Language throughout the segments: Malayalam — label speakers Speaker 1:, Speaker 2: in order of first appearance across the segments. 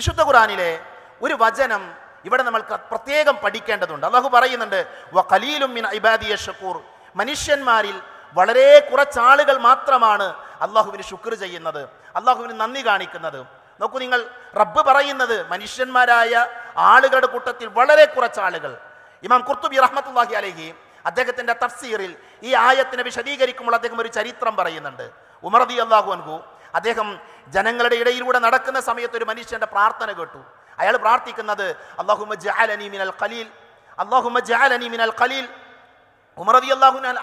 Speaker 1: വിശുദ്ധ ഖുറാനിലെ ഒരു വചനം ഇവിടെ നമ്മൾ പ്രത്യേകം പഠിക്കേണ്ടതുണ്ട്. അള്ളാഹു പറയുന്നുണ്ട് വ ഖലീലും മിൻ ഇബാദിയ ഷക്കൂർ. മനുഷ്യന്മാരിൽ വളരെ കുറച്ചാളുകൾ മാത്രമാണ് അള്ളാഹുവിന് ശുക്ർ ചെയ്യുന്നത് അള്ളാഹുവിന് നന്ദി കാണിക്കുന്നത്. നോക്കൂ നിങ്ങൾ റബ്ബ് പറയുന്നത് മനുഷ്യന്മാരായ ആളുകളുടെ കൂട്ടത്തിൽ വളരെ കുറച്ച് ആളുകൾ. ഇമാം കുർത്തുബി റഹ്മത്തുല്ലാഹി അലഹി അദ്ദേഹത്തിന്റെ തഫ്സീറിൽ ഈ ആയത്തിനെ വിശദീകരിക്കുമ്പോൾ അദ്ദേഹം ഒരു ചരിത്രം പറയുന്നുണ്ട്. ഉമർദി അള്ളാഹു അൻഹു അദ്ദേഹം ജനങ്ങളുടെ ഇടയിലൂടെ നടക്കുന്ന സമയത്ത് ഒരു മനുഷ്യന്റെ പ്രാർത്ഥന കേട്ടു. അയാൾ പ്രാർത്ഥിക്കുന്നത് മിനൽ ഖലീൽ മിനൽ ഖലീൽ.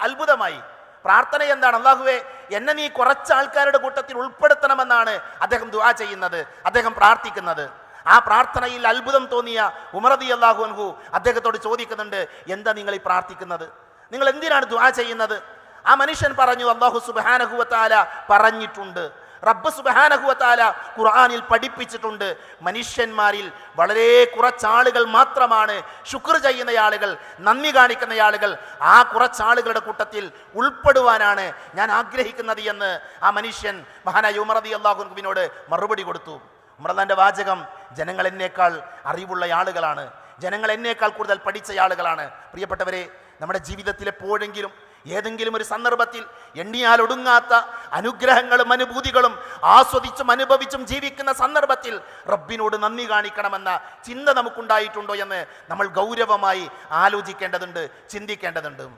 Speaker 1: അത്ഭുതമായി. പ്രാർത്ഥന എന്താണ്? അള്ളാഹുവെ എന്നെ നീ കുറച്ച് ആൾക്കാരുടെ കൂട്ടത്തിൽ ഉൾപ്പെടുത്തണമെന്നാണ് അദ്ദേഹം ദുആ ചെയ്യുന്നത് അദ്ദേഹം പ്രാർത്ഥിക്കുന്നത്. ആ പ്രാർത്ഥനയിൽ അത്ഭുതം തോന്നിയ ഉമറതി അള്ളാഹു അൻഹു അദ്ദേഹത്തോട് ചോദിക്കുന്നുണ്ട് എന്താ നിങ്ങൾ ഈ പ്രാർത്ഥിക്കുന്നത്? നിങ്ങൾ എന്തിനാണ് ദുആ ചെയ്യുന്നത്? ആ മനുഷ്യൻ പറഞ്ഞു അള്ളാഹു സുബാനഹുവത്താല പറഞ്ഞിട്ടുണ്ട്. റബ്ബ് സുബാനഹുവത്താല ഖുർആാനിൽ പഠിപ്പിച്ചിട്ടുണ്ട്. മനുഷ്യന്മാരിൽ വളരെ കുറച്ചാളുകൾ മാത്രമാണ് ശുക്ർ ചെയ്യുന്ന ആളുകൾ നന്ദി കാണിക്കുന്ന ആളുകൾ. ആ കുറച്ചാളുകളുടെ കൂട്ടത്തിൽ ഉൾപ്പെടുവാനാണ് ഞാൻ ആഗ്രഹിക്കുന്നത് എന്ന് ആ മനുഷ്യൻ മഹാനായ ഉമറദി അള്ളാഹുബിനോട് മറുപടി കൊടുത്തു. ഉമർദാന്റെ വാചകം ജനങ്ങൾ എന്നേക്കാൾ അറിവുള്ള ആളുകളാണ്. ജനങ്ങൾ എന്നേക്കാൾ കൂടുതൽ പഠിച്ച ആളുകളാണ്. പ്രിയപ്പെട്ടവരെ നമ്മുടെ ജീവിതത്തിൽ എപ്പോഴെങ്കിലും ഏതെങ്കിലും ഒരു സന്ദർഭത്തിൽ എണ്ണിയാൽ ഒടുങ്ങാത്ത അനുഗ്രഹങ്ങളും അനുഭൂതികളും ആസ്വദിച്ചും അനുഭവിച്ചും ജീവിക്കുന്ന സന്ദർഭത്തിൽ റബ്ബിനോട് നന്ദി കാണിക്കണമെന്ന ചിന്ത നമുക്കുണ്ടായിട്ടുണ്ടോ എന്ന് നമ്മൾ ഗൗരവമായി ആലോചിക്കേണ്ടതുണ്ട് ചിന്തിക്കേണ്ടതുണ്ട്.